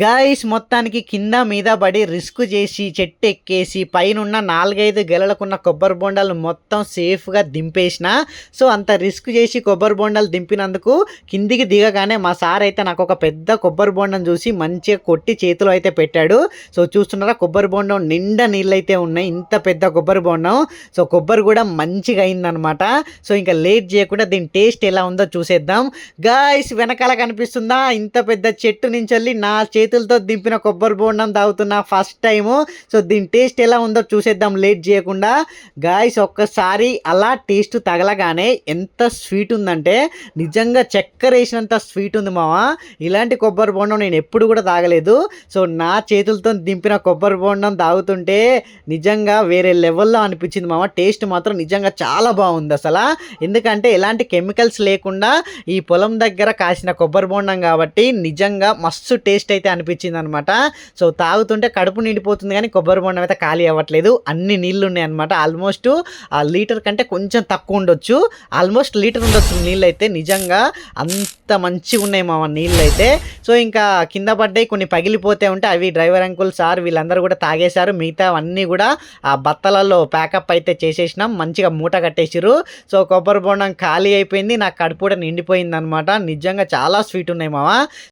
Guys మొత్తానికి కింద మీద పడి రిస్క్ చేసి చెట్టు ఎక్కేసి పైనున్న నాలుగైదు గెలలకున్న కొబ్బరి బొండాలు మొత్తం సేఫ్గా దింపేసిన సో అంత రిస్క్ చేసి కొబ్బరి బొండాలు దింపినందుకు కిందికి దిగగానే మా సార్ అయితే నాకు ఒక పెద్ద కొబ్బరి బొండం చూసి మంచిగా కొట్టి చేతిలో అయితే పెట్టాడు. సో చూస్తున్నారా కొబ్బరి బొండం నిండా నీళ్ళైతే ఉన్నాయి. ఇంత పెద్ద కొబ్బరి బొండం. సో కొబ్బరి కూడా మంచిగా అయిందనమాట. సో ఇంకా లేట్ చేయకుండా దీని టేస్ట్ ఎలా ఉందో చూసేద్దాం. గాయస్ వెనకాల కనిపిస్తుందా? ఇంత పెద్ద చెట్టు నుంచి వెళ్ళి నా చేతి చేతులతో దింపిన కొబ్బరి బోండం తాగుతున్నా ఫస్ట్ టైము సో దీని టేస్ట్ ఎలా ఉందో చూసేద్దాం లేట్ చేయకుండా. గాయస్ ఒక్కసారి అలా టేస్ట్ తగలగానే ఎంత స్వీట్ ఉందంటే నిజంగా చక్కెర వేసినంత స్వీట్ ఉంది మామ. ఇలాంటి కొబ్బరి బోండం నేను ఎప్పుడు కూడా తాగలేదు. సో నా చేతులతో దింపిన కొబ్బరి బోండం తాగుతుంటే నిజంగా వేరే లెవెల్లో అనిపించింది మామ. టేస్ట్ మాత్రం నిజంగా చాలా బాగుంది అసలు. ఎందుకంటే ఎలాంటి కెమికల్స్ లేకుండా ఈ పొలం దగ్గర కాసిన కొబ్బరి బోండం కాబట్టి నిజంగా మస్తు టేస్ట్ అయితే అనిపించింది అనమాట సో తాగుతుంటే కడుపు నిండిపోతుంది కానీ కొబ్బరి బోండం అయితే ఖాళీ అవ్వట్లేదు. అన్ని నీళ్ళు ఉన్నాయి అనమాట ఆల్మోస్ట్ ఆ లీటర్ కంటే కొంచెం తక్కువ ఉండొచ్చు. ఆల్మోస్ట్ లీటర్ ఉండొచ్చు నీళ్ళు అయితే నిజంగా అంత మంచిగా ఉన్నాయి మా నీళ్ళు అయితే సో ఇంకా కింద పడ్డాయి కొన్ని పగిలిపోతే ఉంటే అవి డ్రైవర్ అంకుల్ సార్ వీళ్ళందరూ కూడా తాగేశారు. మిగతా అన్నీ కూడా ఆ బత్తలలో ప్యాకప్ అయితే చేసేసినాం. మంచిగా మూట కట్టేసిరు సో కొబ్బరి బొండం ఖాళీ అయిపోయింది. నాకు కడుపు కూడా నిండిపోయింది అనమాట నిజంగా చాలా స్వీట్ ఉన్నాయి మామ.